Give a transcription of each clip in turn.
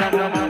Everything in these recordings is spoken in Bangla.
Ram you Ram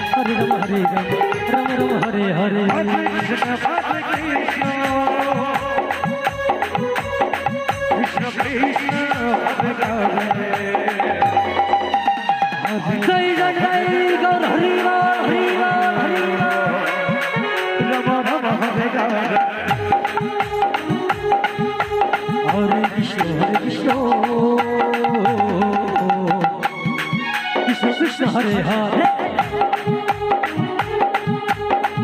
Hare Joy Joy Joy Gour Hari ball Hari ball Hari ball Ram Ram Hare Hare Hare Krishna Hare Krishna Krishna Krishna Hare Hare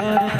Yeah.